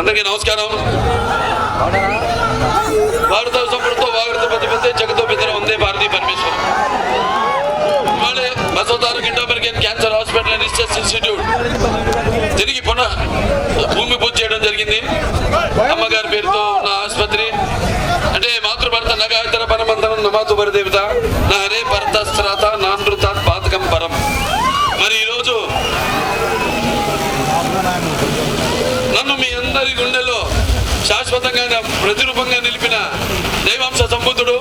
అందరికీ నమస్కారం. వారితో సంపూర్ణతో వాగుడితో పెద్ద పెద్ద జగతో పితరం ఉందే భారతీయ పరమేశ్వరం ఇవాళ Indo American cancer hospital and research institute తిరిగి పునః భూమి పూజ చేయడం జరిగింది. అమ్మగారి పేరుతో నా ఆసుపత్రి. అంటే మాతృభర్త నగాయతర పరమంతరం నమాతు దేవత నా హరే భరత స్త్రాత నానృతాత్ శాశ్వతంగా ప్రతిరూపంగా నిలిపిన దైవాంశ సంబుద్ధుడు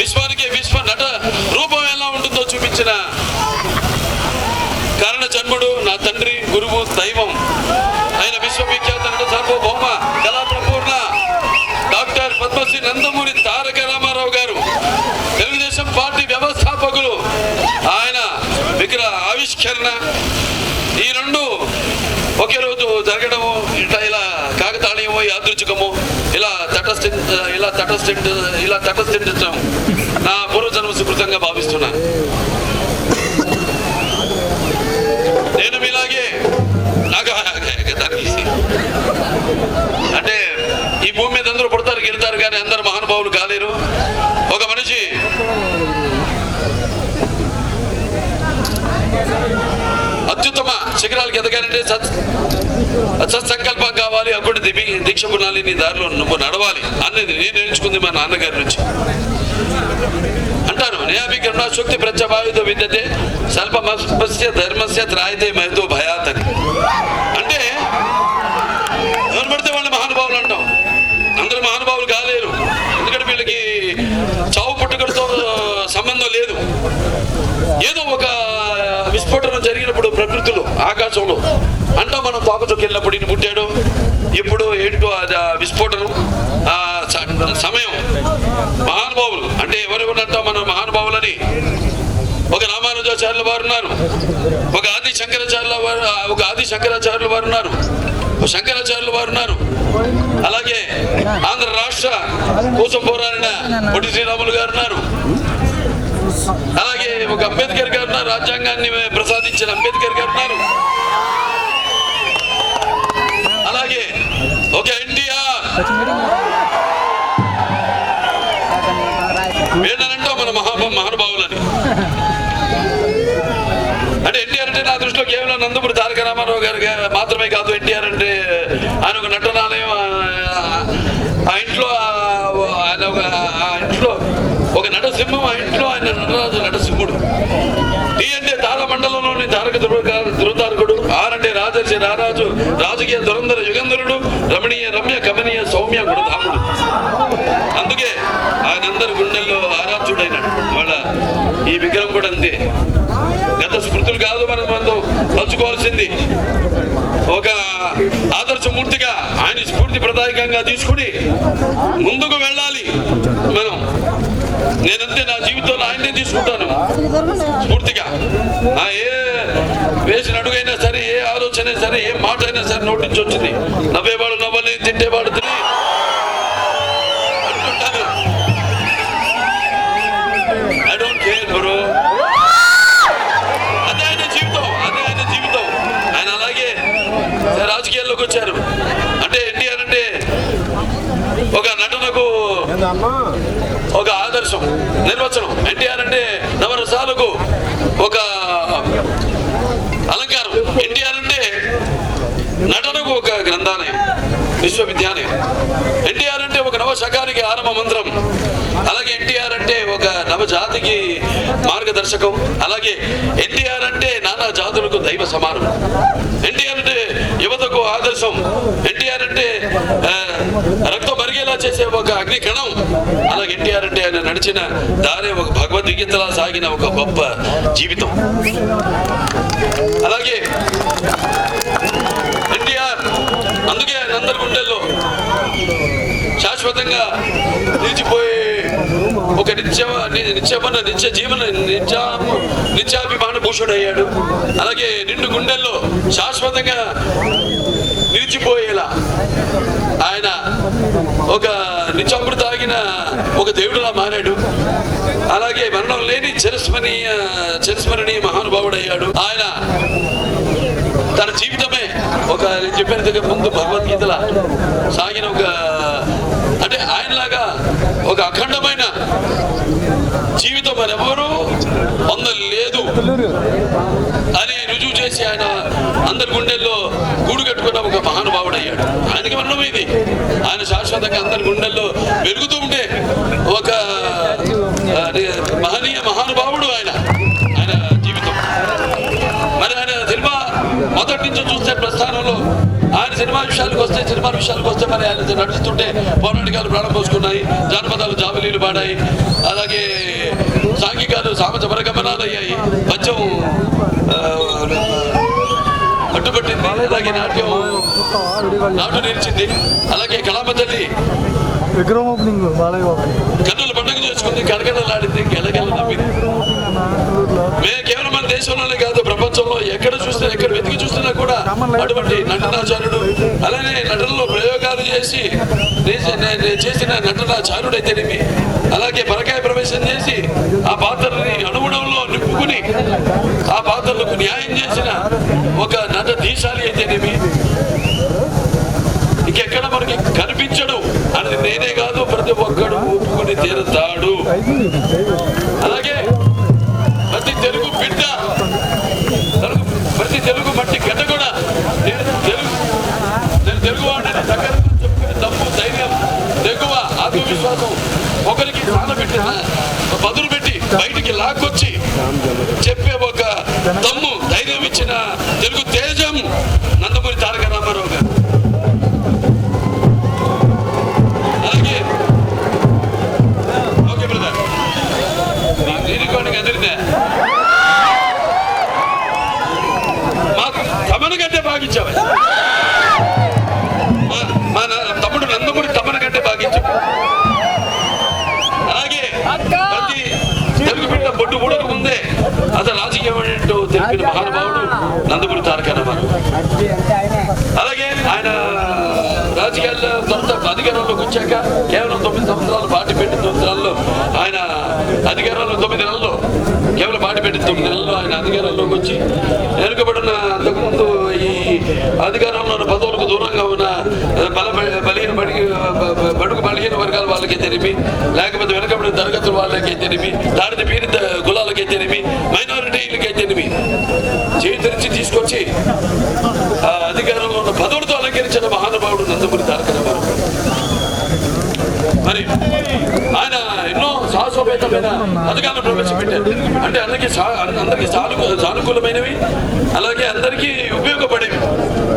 విశ్వానికి విశ్వ నట రూపం ఎలా ఉంటుందో చూపించిన కారణ జన్ముడు నా తండ్రి గురువు దైవం ఆయన విశ్వవిఖ్యాత నట సార్వభౌమ కళా డాక్టర్ పద్మశ్రీ నందమూరి తారక రామారావు గారు. తెలుగుదేశం పార్టీ వ్యవస్థాపకులు. ఆయన విగ్రహ ఆవిష్కరణ. ఈ రెండు ఒకే రోజు జరగడం ఇట్లా ఇలా కాకతాళీయమో యాదృచ్ఛికము ఇలా తటస్థి ఇలా ఇలా తటస్థించడం నా పూర్వజన్మ సుకృతంగా భావిస్తున్నాను. నేను మీలాగే నాకు అంటే ఈ భూమి మీద అందరూ పుడతారు గెలుతారు కానీ అందరు మహానుభావులు కాలేరు. ఒక మనిషి అత్యుత్తమ శిఖరాలకు ఎదగాలంటే సత్ సత్సంకల్పం కావాలి దీక్ష గుణాలి నీ దారిలో నువ్వు నడవాలి అనేది నేను నేర్చుకుంది మా నాన్నగారి నుంచి. అంటారు నేయాభికరణ శక్తి ప్రత్యభావిత విద్యతే స్వల్పమస్య ధర్మస్య త్రాయితే మహితో భయాత్ అంటే ఎవరు పడితే వాళ్ళు మహానుభావులు అంటాం. అందరూ మహానుభావులు కాలేరు. ఎందుకంటే వీళ్ళకి చావు పుట్టుకలతో సంబంధం లేదు. ఏదో ఒక విస్ఫోటనం జరిగినప్పుడు ప్రకృతిలో ఆకాశంలో అంటాం మనం తోకచొక్కి వెళ్ళినప్పుడు పుట్టాడు. ఇప్పుడు ఏంటో అది విస్ఫోటనం సమయం మహానుభావులు. అంటే ఎవరెవరు అంటాం మనం మహానుభావులని. ఒక రామానుజాచార్యుల వారు ఉన్నారు. ఒక ఆది శంకరాచార్యుల వారు ఒక ఆది శంకరాచార్యుల వారు ఉన్నారు. ఒక వారు ఉన్నారు. అలాగే ఆంధ్ర రాష్ట్ర కోసం పోరాడిన పొట్టి శ్రీరాములు గారు ఉన్నారు. అలాగే ఒక అంబేద్కర్ గారు ఉన్నారు. రాజ్యాంగాన్ని ప్రసాదించిన అంబేద్కర్ గారు ఉన్నారు. వీళ్ళనంటో మన మహా మహానుభావులని. అంటే ఎన్టీఆర్ అంటే నా దృష్టిలో కేవలం నందమూరి తారక రామారావు గారు మాత్రమే కాదు ఎన్టీఆర్ అంటే ఆయన ఒక నటనాలయం ఆ- ఇంట్లో ఆయన ఒక ఆ ఇంట్లో ఒక నటసింహం ఆ ఇంట్లో ఆయన నటరాజు నటసింహుడు. టీ అంటే తారమండలంలోని తారక ధృవ- ఆర్ అంటే రాజర్షి రారాజు రాజకీయ దురంధర యుగంధరుడు రమణీయ రమ్య కమనీయ సౌమ్య గుణధాముడు అందుకే ఆయన అందరి గుండెల్లో ఆరాధ్యుడైనాడు మళ్ళా ఈ విగ్రహం కూడా అంతే. గత స్మృతులు కాదు మనం మనం పంచుకోవాల్సింది. ఒక ఆదర్శమూర్తిగా ఆయన స్ఫూర్తి ప్రదాయకంగా తీసుకుని ముందుకు వెళ్ళాలి మనం. నేనంతే నా జీవితంలో ఆయన్నే తీసుకుంటాను. స్ఫూర్తిగా. ఏ వేసిన అడుగైనా సరే ఏ ఆలోచన సరే ఏ మాట అయినా సరే నోటించి వచ్చింది. నవ్వేవాడు నవ్వాలి ఒక ఆదర్శం నిర్వచనం. ఎన్టీఆర్ అంటే నవరసాలకు ఒక అలంకారం. ఎన్టీఆర్ అంటే నటనకు ఒక గ్రంథాలయం విశ్వవిద్యాలయం. ఎన్టీఆర్ అంటే ఒక నవ శకానికి ఆరంభ మంత్రం. అలాగే ఎన్టీఆర్ అంటే ఒక నవ జాతికి మార్గదర్శకం. అలాగే ఎన్టీఆర్ అంటే నానా జాతులకు దైవ సమానం. మనకు ఆదర్శం. ఎన్టీఆర్ అంటే ఆ, రక్తం మరిగేలా చేసే ఒక అగ్ని కణం అలాగే ఎన్టీఆర్ అంటే ఆయన నడిచిన దారే ఒక భగవద్గీతలా సాగిన ఒక గొప్ప జీవితం. అలాగే ఎన్టీఆర్ అందుకే ఆయన అందరి గుండెల్లో శాశ్వతంగా నిలిచిపోయే ఒక నిత్య నిత్యమన్న నిత్య జీవన నిత్య నిత్యాభిమాన భూషుడయ్యాడు అలాగే నిండు గుండెల్లో శాశ్వతంగా నిలిచిపోయేలా ఆయన ఒక నిత్యమృత తాగిన ఒక దేవుడిలా మారాడు. అలాగే మరణం లేని చిరస్మరణీయ చిరస్మరణీయ మహానుభావుడయ్యాడు. ఆయన తన జీవితమే ఒక నేను చెప్పినట్టుగా ముందు భగవద్గీతల సాగిన ఒక అంటే ఆయనలాగా ఒక అఖండమైన జీవితం మరి ఎవరు పొందలేదు అని రుజువు చేసి ఆయన అందరి గుండెల్లో గూడు కట్టుకున్న ఒక మహానుభావుడు అయ్యాడు. ఆయనకి మరణం ఇది. ఆయన శాశ్వతంగా అందరి గుండెల్లో పెరుగుతూ ఉంటే ఒక మహనీయ మహానుభావుడు ఆయన ఆయన జీవితం. మరి ఆయన సినిమా మొదటి నుంచి చూస్తే ప్రస్థానంలో ఆయన సినిమా విషయాలకు వస్తే సినిమా విషయాలకు వస్తే మరి ఆయన నడుస్తుంటే పౌరాణికాలు ప్రాణపోసుకున్నాయి జానపదాలు జాబిలీలు పాడాయి. అలాగే అయ్యాయి పద్యం ఆ, పట్టుబట్టింది. అలాగే నాట్యం నాటు నిలిచింది. అలాగే తల్లి విగ్రహం ఓపెనింగ్ కన్నుల పండుగ చేసుకుంది. కడగడలాడింది గెలగెల నవ్వింది. మేము కేవలం మన దేశంలోనే కాదు ప్రపంచంలో ఎక్కడ చూసినా ఎక్కడ వెతికి చూసినా కూడా అటువంటి నటనాచార్యుడు. అలానే నటనలో ప్రయోగాలు చేసి చేసిన నటనాచార్యుడు అయితేనేమి అలాగే పరకాయ ప్రవేశం చేసి ఆ పాత్రని అనుగుణంలో ఆ పాత్రలకు న్యాయం చేసిన ఒక నట దీశాలి అయితేనేమి ఇంకెక్కడ మనకి కనిపించడు అనేది నేనే కాదు ప్రతి ఒక్కడు ఒప్పుకొని తీరుతాడు. అలాగే ప్రతి తెలుగు బిడ్డ ప్రతి తెలుగు మట్టి గడ్డ కూడా నేను తెలుగు నేను తెలుగు వాడిని దగ్గర చెప్పుకునే తప్పు ధైర్యం తెగువ ఆత్మవిశ్వాసం ఒకరికి పెట్టి బదులు పెట్టి బయటికి లాక్కొచ్చి చెప్పే ఒక దమ్ము ధైర్యం ఇచ్చిన తెలుగు తేజం తెలిపిన మహానుభావుడు నందమూరి తారక రామారావు. అలాగే ఆయన రాజకీయాల్లో తొలుత అధికారంలోకి వచ్చాక కేవలం తొమ్మిది సంవత్సరాలు పార్టీ పెట్టిన సంవత్సరాల్లో ఆయన అధికారంలో తొమ్మిది నెలల్లో కేవలం పార్టీ పెట్టిన తొమ్మిది నెలల్లో ఆయన అధికారంలోకి వచ్చి వెనుకబడిన అంతకుముందు ఈ అధికారంలో ఉన్న పదవులకు దూరంగా ఉన్న బల బలహీన బడి బ- బడుగు బలహీన వర్గాల వాళ్ళకి తెలిపి లేకపోతే వెనుకబడిన తరగతుల వాళ్ళకి తెలిపి దాడిత పీడిత కులాలకి తెలిపి మైనారిటీలకి చేతురించి తీసుకొచ్చి ఆ అధికారంలో ఉన్న పదవులతో అలంకరించిన మహానుభావుడు నందమూరి తారక రామారావు మరి ఆయన ఎన్నో సాహసోపేతమైన పథకాలను ప్రవేశపెట్టారు. అంటే అందరికీ అందరికి అందరికీ సానుకూలమైనవి అలాగే అందరికీ ఉపయోగపడేవి.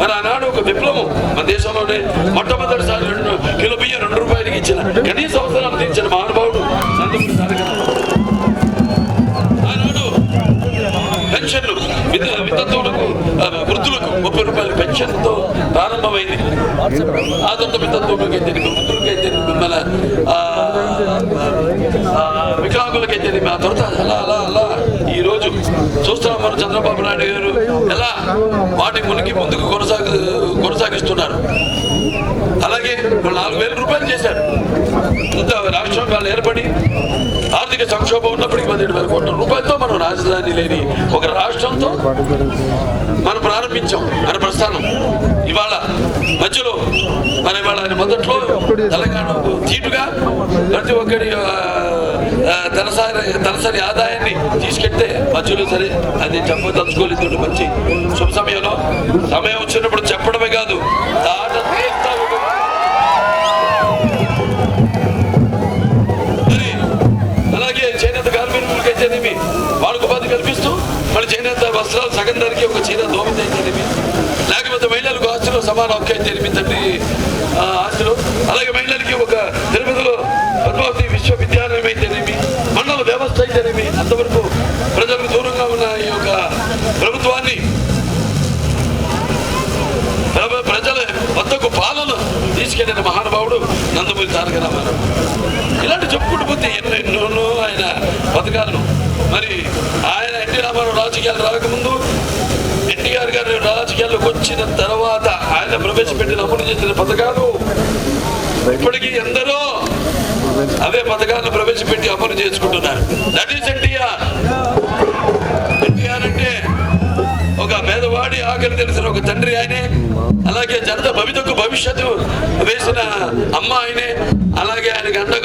మరి ఆనాడు ఒక విప్లవం మన దేశంలోనే మొట్టమొదటిసారి రెండు కిలో బియ్యం రెండు రూపాయలకి ఇచ్చిన కనీస అవసరాలు తీర్చిన మహానుభావుడు నందమూరి తారక వితంతువులకు వృద్ధులకు ముప్పై రూపాయల పెన్షన్తో ప్రారంభమైంది. ఆ తర్వాత వితంతువులకు అయితే వృద్ధులకు అయితే మన ఆ, ఆ, వికలాంగులకు అయితే ఆ తర్వాత అలా అలా అలా ఈ రోజు చూస్తున్నాం మనం చంద్రబాబు నాయుడు గారు ఎలా వాటి మునికి ముందుకు కొనసాగు కొనసాగిస్తున్నారు. అలాగే నాలుగు వేల రూపాయలు చేశారు. ఇంత రాష్ట్రం వాళ్ళు ఏర్పడి ఆర్థిక సంక్షోభం ఉన్నప్పటికీ పదిహేడు వేల కోట్ల రూపాయలతో మనం రాజధాని లేని ఒక రాష్ట్రంతో మనం ప్రారంభించాం. మన ప్రస్థానం. ఇవాళ మధ్యలో మన ఇవాళ మొదట్లో తెలంగాణ తీటుగా ప్రతి ఒక్కరి తలసారి తలసరి తలసరి ఆదాయాన్ని తీసుకెళ్తే మధ్యలో సరే అది చెప్పదలుచుకోలేదు మంచి శుభ సమయంలో సమయం వచ్చినప్పుడు చెప్పడమే కాదు దాట కార్మికులకి వాళ్ళకు ఉపాధి కల్పిస్తూ మళ్ళీ చేనేత వస్త్రాలు సగం ధరకి ఒక చీర దోమతి అయితేనేమి లేకపోతే మహిళలకు ఆస్తులు సమాన హక్కు అయితేనేమి తండ్రి? అలాగే మహిళలకి ఒక తిరుపతిలో పద్మావతి విశ్వవిద్యాలయం అయితేనేమి మండల వ్యవస్థ అయితేనేమి అంతవరకు ప్రజలకు దూరంగా ఉన్న ఈ యొక్క ప్రభుత్వాన్ని ప్రజల వద్దకు పాలన తీసుకెళ్ళిన మహానుభావుడు నందమూరి తారక రామారావు. ఇలాంటి చెప్పుకుంటూ పోతే ఎన్నో ఎన్నోనో ఆయన పథకాలను మరి ఆయన ఎన్టీ రామారావు రాజకీయాలు రాకముందు ఎన్టీఆర్ గారు రాజకీయాల్లోకి వచ్చిన తర్వాత ఆయన ప్రవేశపెట్టిన అమలు చేసిన పథకాలు ఇప్పటికీ ఎందరో అవే పథకాలను ప్రవేశపెట్టి అమలు చేసుకుంటున్నారు. That is NTR. ఎన్టీఆర్ అంటే ఒక పేదవాడి ఆకలి తెలిసిన ఒక తండ్రి ఆయనే అలాగే జనత భవితకు భవిష్యత్తు వేసిన అమ్మ ఆయనే అలాగే ఆయనకు అండగా